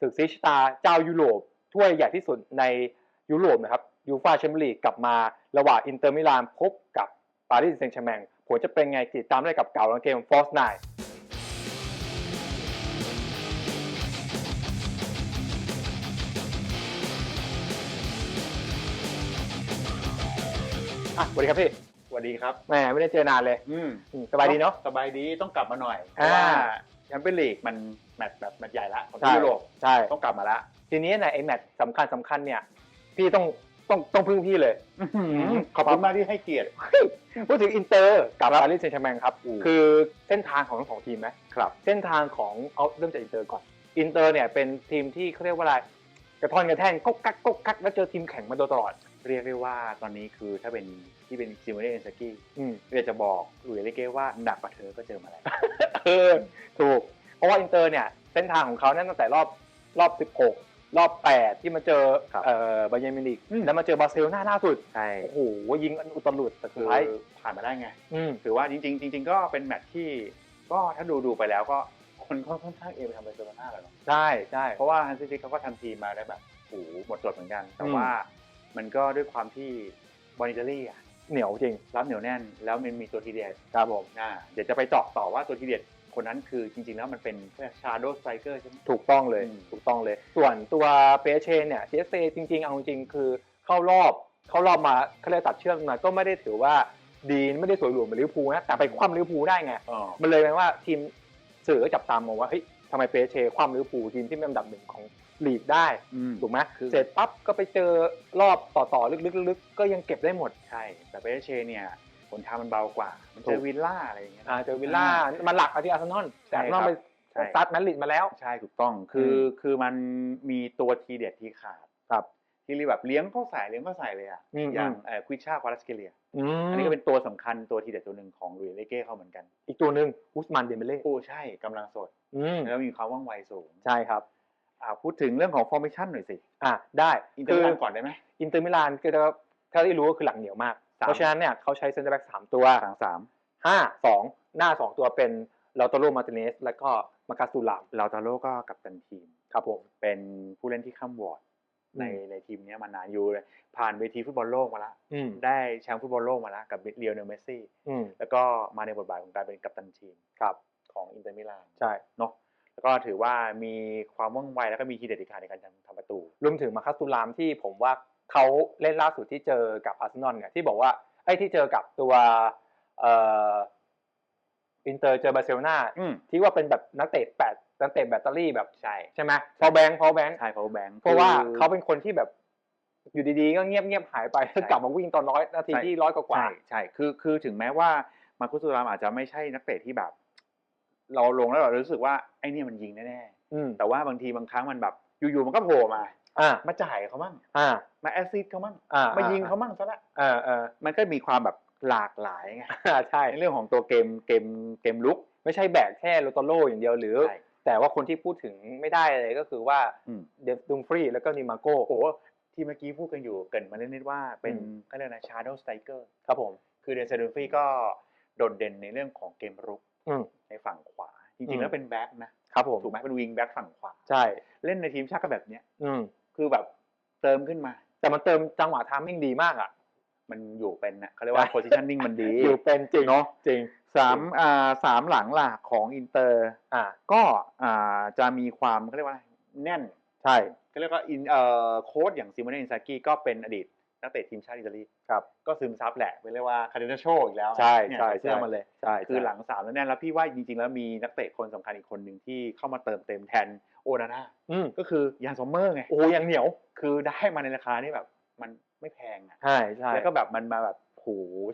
ศึกซีชตาเจ้ายุโรปถ้วยใหญ่ที่สุดในยุโรปนะครับยูฟาแชมเปี้ยนลีกกลับมาระหว่างอินเตอร์มิลานพบกับปารีสแซงต์แชร์แมงผลจะเป็นไงติดตามได้กับเก่าหลังเกมฟอสไนอะสวัสดีครับพี่สวัสดีครับแหมไม่ได้เจอนานเลย อืมอืมสบายดีเนาะสบายดีต้องกลับมาหน่อยเพอ่าราะว่า แชมเปี้ยนลีกมันแมตช์แบบแมตช์ใหญ่ละของใช่ยุโรปใช่ต้องกลับมาละ ทีนี้ในไอ้แมตช์สำคัญสำคัญเนี่ยพี่ต้องต้องต้องพึ่งพี่เลยขอบคุณมากที่ให้เกียรติพูดถึงอินเตอร์กับครับปารีสแซงต์แชร์แมงครับอืมคือเส้นทางของทั้งสองทีมไหมครับ เส้นทางของเอาเริ่มจากอินเตอร์ก่อน อินเตอร์เนี่ยเป็นทีมที่เขาเรียกว่าอะไรกระท่อนกระแท่นก๊กกักก๊กกักแล้วเจอทีมแข่งมาโดยตลอด เรียกได้ว่าตอนนี้คือถ้าเป็นที่เป็นซิมูเนเอนสกี้อืมเรียกจะบอกหลุยส์เลเก้ว่าหนักกว่าเธอก็เจอมาแล้วเออถูก เพราะว่าอินเตอร์เนี่ย เส้นทางของเขาเนี่ยตั้งแต่รอบรอบ 16 รอบ 8 ที่มาเจอครับเอ่อบาเยร์นมิวนิกอืมแล้วมาเจอบาร์เซโลนาล่าสุดใช่โอ้โหยิงอันอุตลุดแต่สุคืดอท้ายผ่านมาได้ไงอืมถือว่าจริงๆจริงๆก็เป็นแมตช์ที่ก็ถ้าดูดูไปแล้วก็คนก็ค่อนข้างเอไปทำไปเซอร์นาแล้วเนาะใช่ใช่เพราะว่าฮันซิฟิกเขาก็ทำทีมมาได้แบบโอ้โหหมดจดเหมือนกัน แต่อืมว่า มันก็ด้วยความที่บอลอิตาลีอะเหนียวจริง รับเหนียวแน่น แล้วมันมีตัวทีเด็ดครับผมอ่าเดี๋ยวจะไปเจาะต่อว่าตัวทีเด็ดคนนั้นคือจริงๆแล้วมันเป็นชาโดว์สไตรเกอร์ใช่ไหมถูกต้องเลยอืมถูกต้องเลย ส่วนตัวเปเชนเนี่ย CSA จริงๆ เอาจริงๆคือ เข้ารอบเข้ารอบมาเขาเรียกตัดเชือกมาก็ไม่ได้ถือว่าดีไม่ได้สวยหรูเหมือนลิเวอร์พูลนะแต่ไปคว่ำลิเวอร์พูลได้ไงอ๋อมันเลยเป็นว่าทีมสื่อก็จับตามมองว่าเฮ้ยทำไมเปเชคว่ำลิเวอร์พูลทีมที่เป็นอันดับหนึ่งของ ลีกได้อืมถูกไหมคือเสร็จปั๊บก็ไปเจอรอบต่อๆลึกๆๆก็ยังเก็บได้หมดใช่แต่เปเชเนี่ยผลทางมันเบากว่า มันเจถูอกวิลล่าอะไรอย่างเงี้ยอ่าเจอวิลล่ามันหลักอาที่อาร์เซนอลแต่อาร์เซนอลไปใช่ซัดแมดริดมาแล้ว ใช่ถูกต้องคืออคือมันมีตัวทีเด็ดที่ขาดครับ ที่เรียกแบบเลี้ยงเข้าใส่เลี้ยงเข้าใส่เลยอะอืมอย่างเอ่อควิชาควาลัสเกเลียอืมอันนี้ก็เป็นตัวสำคัญตัวทีเด็ดตัวหนึ่งของลุยส์เลเก้เขาเหมือนกัน อีกตัวหนึ่งอุสมานเดมเบเล่โอ้ใช่กำลังสดอืมแล้วมีความว่องไวสูงใช่ครับ อ่าพูดถึงเรื่องของฟอร์เมชันหน่อยสิอะได้อินเตอร์มิลานก่อนได้ไหมอินเตอร์มิลานก็จะถ้าที่รู้ก็คือหลังเหนียวมากสามเพราะฉะนั้นเนี่ยเขาใช้เซนเตอร์แบ็กสามตัวสามสามห้าสองหน้าสองตัวเป็นลาโตโรมาร์ติเนสแล้วก็มาคาสูลามลาตาโลก็กัปตันทีมครับผมเป็นผู้เล่นที่ข้ามวอร์ดอืมในในทีมเนี้ยมานานอยู่เลยผ่านเวทีฟุตบอลโลกมาแล้วอืมได้แชมป์ฟุตบอลโลกมาแล้วกับเลียวเนลเมสซี่อืมแล้วก็มาในบทบาทของการเป็นกัปตันทีมครับของอินเตอร์มิลานใช่เนาะ แล้วก็ถือว่ามีความว่องไวแล้วก็มีทีเด็ดอีกขาในการทำทำประตู รวมถึงมาคาสูลามที่ผมว่าเขาเล่นล่าสุดที่เจอกับอาร์เซนอลเนี่ยที่บอกว่าไอ้ยที่เจอกับตัวเอ่ออินเตอร์เจอบาร์เซโลนาอืมที่ว่าเป็นแบบนักเตะแปดนักเตะแบตเตอรี่แบบใช่ใช่ไหมพอแบงค์พอแบงค์ใช่เพราะแบงค์เพราะว่าเขาเป็นคนที่แบบอยู่ดีๆ ก็เงียบเงียบๆหายไปแล้วกลับมาวิ่งตอนร้อยนาทีที่ร้อยกว่าใช่ใช่คือคือถึงแม้ว่ามาคุสตูรามอาจจะไม่ใช่นักเตะที่แบบ เราลงแล้วเรารู้สึกว่าไอ้เนี่ยมันยิงแน่ๆอืมๆแต่ว่าบางทีบางครั้งมันแบบ อยู่ๆมันก็โผล่มาอ่ามาจ่ายเขามั่งอ่ามาแอสซิสต์เขามั่งอ่ามายิงเขามั่งซะละอ่าอ่ามันก็มีความแบบหลากหลายไงอ่าใช่ในเรื่องของตัวเกมเกมเกมลุก ไม่ใช่แบกแค่โรโตโรอย่างเดียวหรือใช่แต่ว่าคนที่พูดถึงไม่ได้เลยก็คือว่าอืมเดฟดุมฟรีแล้วก็นิมาโก้โอ้โหที่เมื่อกี้พูดกันอยู่เกรินมาเล่นนิดว่าเป็นอืมก็เรียกนะชาร์โดสไตเกอร์ครับผม คือเดนเซดูฟี่ก็โดดเด่นในเรื่องของเกมรุกอืม ในฝั่งขวาจอืริงมๆแล้วเป็นแบ็คนะครับผมถูกไหมเป็นวิงแบ็คฝั่งขวาใช่ เล่นในทีมชาติก็แบบเนี้ยอืมคือแบบเติมขึ้นมา แต่มันเติมจังหวะทามมิ่งดีมากอะ มันอยู่เป็นนะเขาเรียกว่าใช่ positioning มันดี อยู่เป็นจริงเนาะจริงสามอ่าสามหลังหลักของอินเตอร์ อ่า ก็อ่าจะมีความเขาเรียกว่าแน่น ใช่เขาเรียกว่าอินเอ่อโค้ชอย่างซิโมเนอินซากิก็เป็นอดีต นักเตะทีมชาติอิตาลีครับก็ซึมซับแหละเรียกว่าคาร์ดินาโชอีกแล้วใช่เนี่ยใช่เสื้อมาเลยใช่คือใช่หลังสามแล้วแน่นแล้วพี่ว่าจริงๆ แล้วมีนักเตะคนสำคัญอีกคนหนึ่งที่เข้ามาเติมเต็มแทนโอนาน่าอืมก็คือยานซอมเมอร์ไงโอ้โหยังเหนียวคือได้มาในราคาที่แบบมันไม่แพงอะใช่ใช่แล้วก็แบบมันมาแบบโห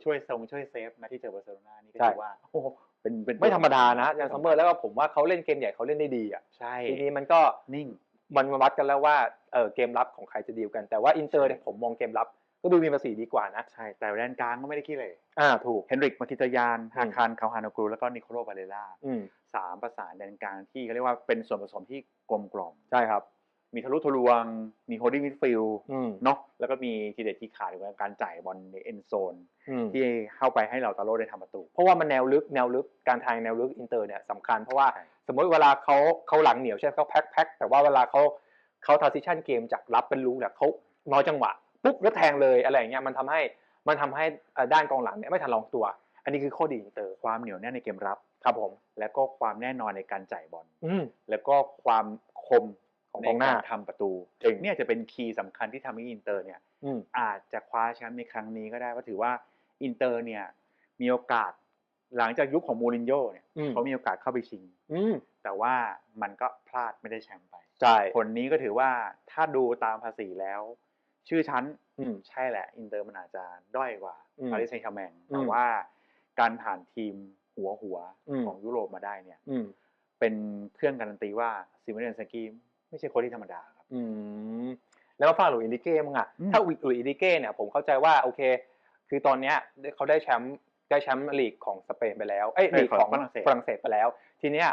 ช่วยทรงช่วยเซฟนะที่เจอบาร์เซโลนานี่ก็ใช่ถือว่าโอ้โหเป็นเป็นไม่ธรรมดานะยังซัมเมอร์แล้วก็ผมว่าเขาเล่นเกมใหญ่เขาเล่นได้ดีอะใช่ทีนี้มันก็นิ่ง มันมาวัดกันแล้วว่าเออเกมรับของใครจะดีลกัน แต่ว่าอินเตอร์เนี่ยผมมองเกมรับ ก็ดูมีประสิทธิดีกว่านะ ใช่ แต่แดนกลางก็ไม่ได้ขี้เลยอ่าถูก เฮนริกมาคิตายานฮาคารคาวฮานกรูแล้วก็นิโคลบาเลล่าอืมสามประสานแดนกลางที่เขาเรียกว่าเป็นส่วนผสมที่กลมกล่อมใช่ครับ มีทะลุทะลวง มีโฮดดิ้งมิดฟิลด์อืมเนาะแล้วก็มีทีเด็ดที่ขาดในการจ่ายบอลในเอ็นโซนอืมที่เข้าไปให้เราตาโร่ได้ทำประตู เพราะว่ามันแนวลึกแนวลึกการทางแนวลึกอินเตอร์เนี่ยสำคัญเพราะว่าใช่ สมมติเวลาเขาเขาหลังเหนียวใช่ไหมเขาแพ็คแพ็คแต่ว่าเวลาเขาเขาทาซิชันเกมจากรับเป็นลูกเนี่ยเขาน้อยจังหวะปุ๊บแล้วแทงเลยอะไรอย่างเงี้ยมันทำให้มันทำให้เอ่อด้านกองหลังเนี่ยไม่ทันลองตัว อันนี้คือข้อดีอินเตอร์ความเหนียวแน่นในเกมรับครับผม แล้วก็ความแน่นอนในการจ่ายบอลอืมแล้วก็ความคมของในกองหน้าการทำประตูจริงเนี่ยจะเป็นคีย์สำคัญที่ทำให้อินเตอร์เนี่ยอืมอาจจะคว้าแชมป์ในครั้งนี้ก็ได้เพราะถือว่าอินเตอร์เนี่ยมีโอกาส หลังจากยุคของมูรินโญ่เนี่ยอืม เขามีโอกาสเข้าไปชิง อืม แต่ว่ามันก็พลาดไม่ได้แชมป์ไป ใช่ ผลนี้ก็ถือว่าถ้าดูตามภาษีแล้ว ชื่อชั้นอืมใช่แหละอินเตอร์มันอาจจะด้อยกว่าอืมปารีสแซงต์แชร์แมงอืมแต่ว่าการผ่านทีมหัวหัวอืม ของยุโรปมาได้เนี่ย อืม เป็นเครื่องการันตีว่าซิมเนนสกีไม่ใช่คนที่ธรรมดาครับ อืม แล้วมาฟังหลุยส์อินดิเก้มั้งอะอืม ถ้าหลุยส์อินดิเก้เนี่ยผมเข้าใจว่าโอเค คือตอนเนี้ยเขาได้แชมป์ ได้แชมป์ลีกของสเปนไปแล้วเอ้ยเอ้ยลีกของของฝรั่งเศสฝรั่งเศสไปแล้ว ทีเนี้ย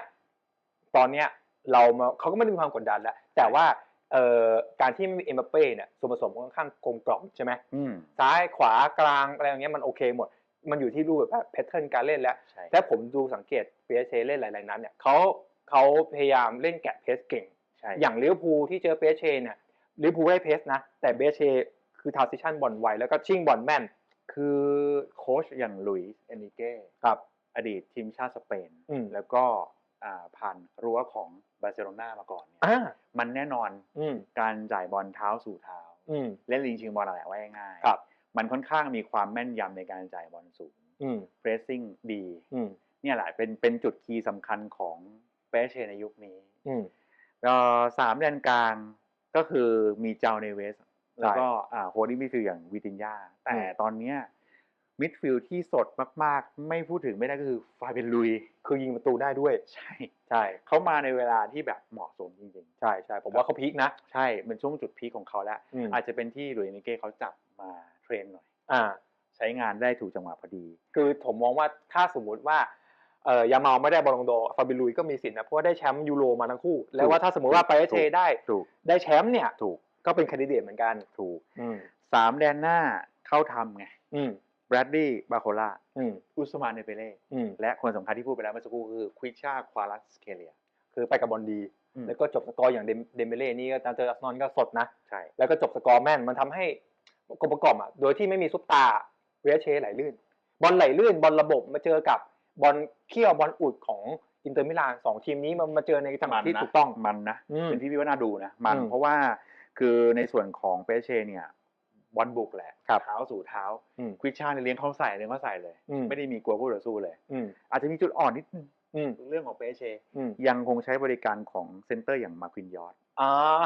ตอนเนี้ยเรามาเขาก็ไม่ได้มีความกดดันแล้ว แต่ว่าเอ่อการที่ไม่มีเอ็มบัปเป้เนี่ยส่วนผสมค่อนข้างกลมกล่อมใช่ไหมอืมซ้ายขวากลางอะไรอย่างเงี้ยมันโอเคหมด มันอยู่ที่รูปแบบแพทเทิร์นการเล่นแล้วใช่แต่ผมดูสังเกตเปียเชเล่นหลายๆนั้นเนี่ยเขาเขาพยายามเล่นแกะเพสเก่งใช่อย่างลิเวอร์พูลที่เจอเปเชเนี่ยลิเวอร์พูลได้เพสนะ แต่เบเชคือทาซิชันบอลไวแล้วก็ชิ่งบอลแม่น คือโค้ชอย่างลุยส์เอนิเก้ครับอดีตทีมชาติสเปนอืมแล้วก็อ่าผ่านรั้วของบาร์เซโลนามาก่อนเนี่ยอ่ามันแน่นอนอืมการจ่ายบอลเท้าสู่เท้าอืมเล่นลิงชิงบอลอะไรไว้ง่ายๆครับมันค่อนข้างมีความแม่นยำในการจ่ายบอลสูงอืมเพรสซิ่งดีอืมเนี่ยแหละเป็นเป็นจุดคีย์สำคัญของเปเชในยุคนี้อืมเอ่อสามแดนกลางก็คือมีเจ้าเนเวส แล้วก็อ่าโฮดี้มิดฟิลด์อย่างวิตินยาแต่อืมตอนเนี้ยมิดฟิลด์ที่สดมากๆ ไม่พูดถึงไม่ได้ก็คือฟาเบนลุย คือยิงประตูได้ด้วย ใช่ใช่เขามาในเวลาที่แบบเหมาะสมจริงใช่ใช่ผมว่าเขาพีคนะๆใช่เป็นช่วงจุดพีคของเขาแล้วอืมอาจจะเป็นที่หลุยส์เอนิเก้เขาจับมาเทรนหน่อย อ่า ใช้งานได้ถูกจังหวะพอดี คือผมมองว่าถ้าสมมุติว่าเอ่อยาเมาไม่ได้บอลลงโดฟาบิลุยก็มีสิทธิ์นะเพราะว่าได้แชมป์ยูโรมาทั้งคู่ แล้วว่าถ้าสมมติว่าไปเอเชถูกได้ถูกได้แชมป์เนี่ยถูก ก็เป็นคนดิเดตเหมือนกันถูกอืมสามแดนหน้าเข้าทำไงอืมแบรดดี้บาโคล่าอืมอุสมานเนเปเล่อืมและคนสำคัญที่พูดไปแล้วเมื่อสักครู่คือควิชาควาลัสเคเลีย คือไปกับบอลดีอืมแล้วก็จบสกอร์อย่างเดมเดมเบเล่นี่ก็ตามเจออาร์เซนอลก็สดนะใช่แล้วก็จบสกอร์แม่นมันทำให้กลมประกอบอะโดยที่ไม่มีซุปตาร์เวเชไหลลื่น บอลไหลลื่น บอลระบบมาเจอกับบอลเขี้ยวบอลอุดของอินเตอร์มิลานสองทีมนี้มันมาเจอในจังหวะที่ถูกต้องมันนะอืมเป็นที่พี่ว่าน่าดูนะมันอืมเพราะว่า คือในส่วนของเปเช่เนี่ยบอลบุกแหละครับเท้าสู่เท้าอืมควิชาเนี่ยเลี้ยงเข้าใส่เลี้ยงเข้าใส่เลยอืมไม่ได้มีกลัวคู่ต่อสู้เลยอืมอาจจะมีจุดอ่อนนิดนึงอืมเรื่องของเปเช่อืมยังคงใช้บริการของเซนเตอร์อย่างมาควินยอร์ดอ่า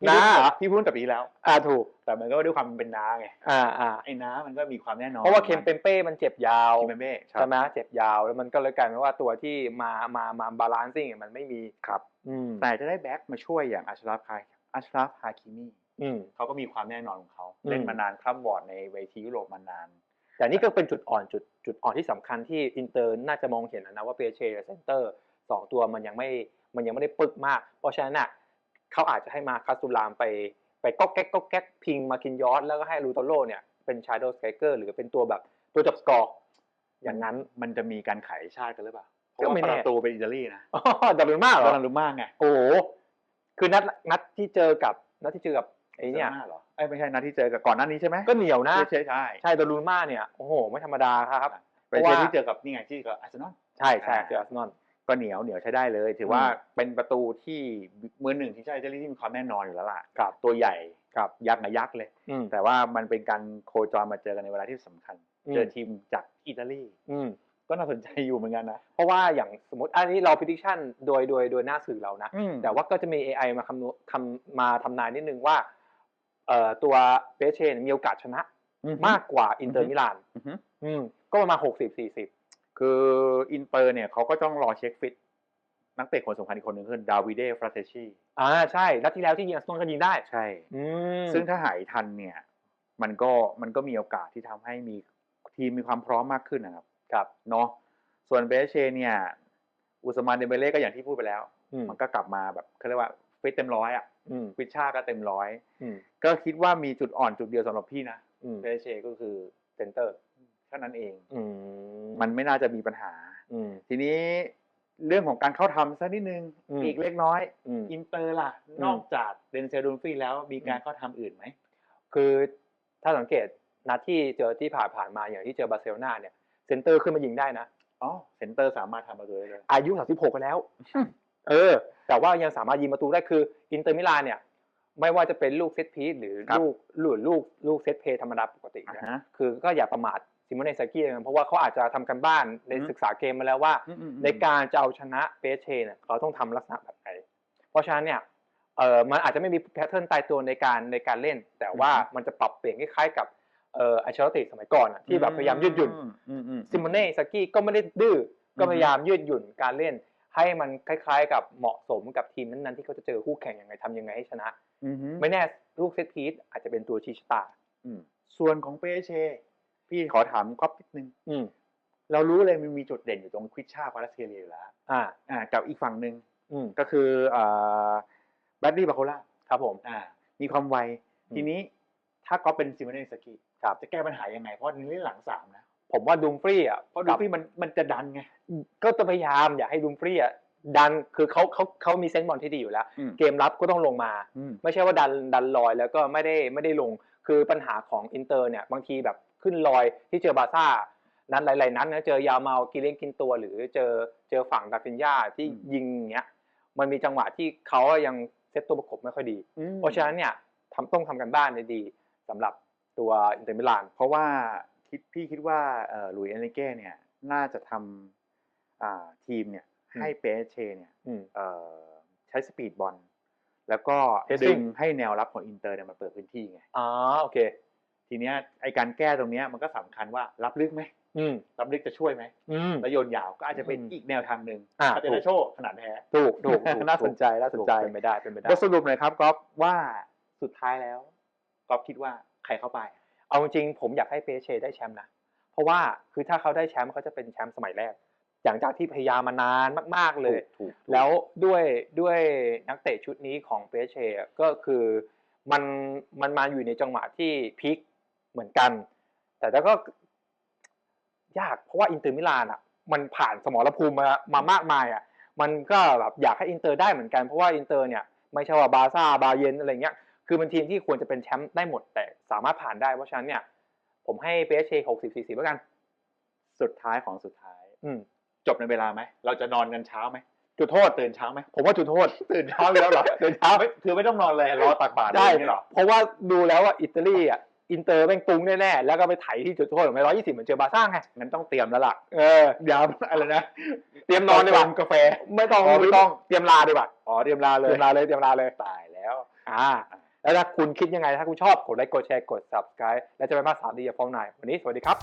พี่น้าพูดเหรอพี่พูดแต่ปีแล้ว อ่าถูก แต่มันก็ด้วยความเป็นน้าไง อ่าอ่าไอ้น้ามันก็มีความแน่นอน เพราะว่าเคมเปมเป้ มันเจ็บยาวคิมเปมเป้ใช่ใช่ไหมเจ็บยาว แล้วมันก็เลยกลายเป็นว่าตัวที่มา มา มาบาลานซิ่งมันไม่มี ครับอืมแต่จะได้แบ็กมาช่วยอย่างอัชราฟคา อัชราฟฮาคิมีอืมเขาก็มีความแน่นอนของเขาอืมเล่นมานานคร่ำวอร์ดในเวทียุโรปมานาน แต่นี่ก็เป็นจุดอ่อนจุดจุดอ่อนที่สำคัญที่อินเตอร์น่าจะมองเห็นแล้วนะว่าเปเช่กับเซนเตอร์สองตัวมันยังไม่มันยังไม่ได้ปึกมาก เพราะฉะนั้นน่ะเขาอาจจะให้มาคาสุรามไปไปก๊อกแก๊กก๊อกแก๊กพิงมาคินยอสแล้วก็ให้ลูโตโรเนี่ยเป็นชาโดว์สไกเกอร์หรือเป็นตัวแบบตัวจับสกอร์อย่างนั้นมันจะมีการขายชาติกันหรือเปล่าเพก็ราะว่าไม่ปแน่ระตูเป็นอิตาลีนะอ๋อดับเบิลมาเหรตออนนั้นรู้มากไงโอ้โห คือนัดนัดที่เจอกับนัดที่เจอกับไอ้เนี่ยซาม่าเหรอไอ้ยไม่ใช่นัดที่เจอกับก่อนหน้านี้ใช่ไหมก็เหนียวนะ ใช่ใช่ใช่ใช่ดารุนมาเนี่ยโอ้โหไม่ธรรมดาครับไปเพราะเจอว่าที่เจอกับนี่ไงที่กับอาร์เซนอลใช่ใช่อ่าเจออาร์เซนอลก็เหนียวเหนียวใช้ได้เลย ถือว่าอืมเป็นประตูที่มือหนึ่งที่ใช่อิตาลีที่มีความแน่นอนอยู่แล้วล่ะครับตัวใหญ่ครับยักษ์กับยักษ์เลยอืมแต่ว่ามันเป็นการโคจรมาเจอกันในเวลาที่สำคัญอืมเจอทีมจากอิตาลีอืม ก็น่าสนใจอยู่เหมือนกันนะ เพราะว่าอย่างสมมติอันนี้เรา prediction โดยโดยโดยหน้าสื่อเรานะอืมแต่ว่าก็จะมี AI มาคำนวณทำมาทำนายนิดนึงว่าเอ่อตัวเปเช่มีโอกาสชนะมากกว่าอินเตอร์มิลานอือฮึอืมก็ประมาณหกสิบสี่สิบคืออินเตอร์เนี่ยเขาก็ต้องรอเช็คฟิตนักเตะคนสำคัญอีกคนหนึ่งคือดาวิเดฟราเตชีอ่าใช่นัดที่แล้วที่ยิงอาร์เซนอลก็ยิงได้ใช่อืมซึ่งถ้าหายทันเนี่ย มันก็มันก็มีโอกาสที่ทำให้มีทีมมีความพร้อมมากขึ้นนะครับ ครับเนาะส่วนเบเชเนี่ย อุสมานเดเบเล่ก็อย่างที่พูดไปแล้วอืมมันก็กลับมาแบบเขาเรียกว่าฟิตเต็มร้อยอะอืมฟิตชาก็เต็มร้อยอืมก็คิดว่ามีจุดอ่อนจุดเดียวสำหรับพี่นะอืมเบเชก็คือเซนเตอร์แค่นั้นเองอืมมันไม่น่าจะมีปัญหาอืมทีนี้เรื่องของการเข้าทำสักนิดนึงอืมอีกเล็กน้อยอืมอินเตอร์ล่ะอืมนอกจากเดนเซลดูมฟรีแล้วมีการอืมเข้าทำอื่นไหม คือถ้าสังเกตนัดที่เจอที่ผ่านผ่านๆมาอย่างที่เจอบาร์เซโลนาเนี่ย เซนเตอร์ขึ้นมายิงได้นะอ๋อเซนเตอร์สามารถทำประตูได้เลยอายุ 36กันแล้ว เออ แต่ว่ายังสามารถยิงประตูได้คืออินเตอร์มิลานเนี่ย ไม่ว่าจะเป็นลูกเซตพีซหรือครับลูกหรือลูกลูกเซตเพลย์ธรรมดาปกติอ่าเนี่ยฮะคือก็อย่าประมาทซิโมเนซากี้เลยนะเพราะว่าเขาอาจจะทำกันบ้านในอืมศึกษาเกมมาแล้วว่าอืมอืมอืมในการจะเอาชนะเปเชเนี่ยเขาต้องทำลักษณะแบบไหน เพราะฉะนั้นเนี่ยเออมันอาจจะไม่มีแพทเทิร์นตายตัวในการในการเล่น แต่ว่ามันจะปรับเปลี่ยนคล้ายๆกับเอ่ออัชรติสมัยก่อนอะที่แบบพยายามยืดหยุ่นอืมอืมซิโมเน่ซากี้ก็ไม่ได้ดื้อก็พยายามยืดหยุ่นการเล่น ให้มันคล้าย ๆ กับเหมาะสมกับทีมนั้นๆที่เขาจะเจอคู่แข่งยังไงทำยังไงให้ชนะอืมอืมไม่แน่ลูกเซตพีซอาจจะเป็นตัวชี้ชะตาอืมส่วนของเปเช พี่ขอถามก๊อฟนิดนึงอืมเรารู้เลยมันมีจุดเด่นอยู่ตรงควิชชาพาราเซเลียอยู่แล้วอ่าอ่ากับอีกฝั่งหนึ่งอืมก็คืออ่าแบดดี้บาโคล่าครับผมอ่ามีความไวอืมทีนี้ถ้าก๊อฟเป็นซิมเนสกี้ ครับ จะแก้ปัญหายังไง เพราะในเล่นหลังสามนะ ผมว่าดูมฟรีอะเพราะดูกับพี่มันมันจะดันไง ก็จะพยายามอย่าให้ดูมฟรีอะดันคือเขาเขาเขามีเซนส์บอลที่ดีอยู่แล้วอืมเกมรับก็ต้องลงมาอืมไม่ใช่ว่าดันดันลอยแล้วก็ไม่ได้ไม่ได้ลง คือปัญหาของอินเตอร์เนี่ยบางทีแบบขึ้นลอยที่เจอบาร์ซ่านั้นหลาย ๆ นั้นนะเจอยาเมากินเลี้ยงกินตัว หรือเจอเจอฝั่งดาฟินยาที่อืมยิงอย่างเงี้ยมันมีจังหวะที่เขายังเซตตัวประกบไม่ค่อยดีอืมเพราะฉะนั้นเนี่ยทำต้องทำกันบ้านในดีสำหรับ ตัวอินเตอร์มิลานเพราะว่าคิดพี่คิดว่าเอ่อหลุยส์เอนริเก้เนี่ยน่าจะทำอ่าทีมเนี่ยอืมให้เปเชเนี่ยอืมเอ่อใช้สปีดบอลแล้วก็ Pressing ดึงให้แนวรับของอินเตอร์เนี่ยมันเปิดพื้นที่ไงอ๋อโอเค ทีเนี้ยไอการแก้ตรงเนี้ยมันก็สำคัญว่ารับลึกไหมอืมรับลึกจะช่วยไหมอืมแล้วโยนยาวก็อาจจะเป็นอืมอีกแนวทางหนึ่งอ่าคาเตนาโชขนาดแท้ถูกถูกถูกน่าสนใจน่าสนใจเป็นไปได้เป็นไปได้บทสรุปหน่อยครับก๊อฟว่าสุดท้ายแล้วก๊อฟคิดว่า ใครเข้าไป เอาจริงๆผมอยากให้เปเชได้แชมป์นะ เพราะว่าคือถ้าเขาได้แชมป์เขาจะเป็นแชมป์สมัยแรก หลังจากที่พยายามมานานมาก ๆเลยถูกแล้วด้วยด้วยนักเตะชุดนี้ของเปเชก็คือมันมันมาอยู่ในจังหวะที่พีคเหมือนกัน แต่แล้วก็ยากเพราะว่าอินเตอร์มิลานอะมันผ่านสมรภูมิมามามากมายอะมันก็แบบอยากให้อินเตอร์ได้เหมือนกันเพราะว่าอินเตอร์เนี่ยไม่ใช่ว่าบาร์ซ่าบาเยนอะไรเงี้ย คือเป็นทีมที่ควรจะเป็นแชมป์ได้หมด แต่สามารถผ่านได้ เพราะฉะนั้นเนี่ย ผมให้เปเชหกสิบสี่สิบแล้วกัน สุดท้ายของสุดท้าย อืมจบในเวลาไหม เราจะนอนกันเช้าไหม จุดโทษตื่นเช้าไหม ผมว่าจุดโทษ ตื่นเช้าอยู่แล้วเหรอ ตื่นเช้าไม่คือไม่ต้องนอนเลยรอตักบาตรได้เลยนี่เหรอ เพราะว่าดูแล้วว่าอิตาลีอะอินเตอร์แม่งปรุงแน่ๆ แล้วก็ไปไถที่จุดโทษของไม่ร้อยยี่สิบเหมือนเจอบาร์ซ่าไงงั้นต้องเตรียมแล้วล่ะ เออเดี๋ยวอะไรนะ เตรียมนอนดีกว่ากาแฟ ไม่ต้องอ๋อไม่ต้อง เตรียมลาดีกว่า อ๋อ เตรียมลาเลเตยรียมลาเลย เตรียมลาเลย ตายแล้ว อ่า แล้วถ้าคุณคิดยังไงถ้าคุณชอบกดไลค์กดแชร์กด subscribe และจะไปมาสามดีกับฟองนายวันนี้สวัสดีครับ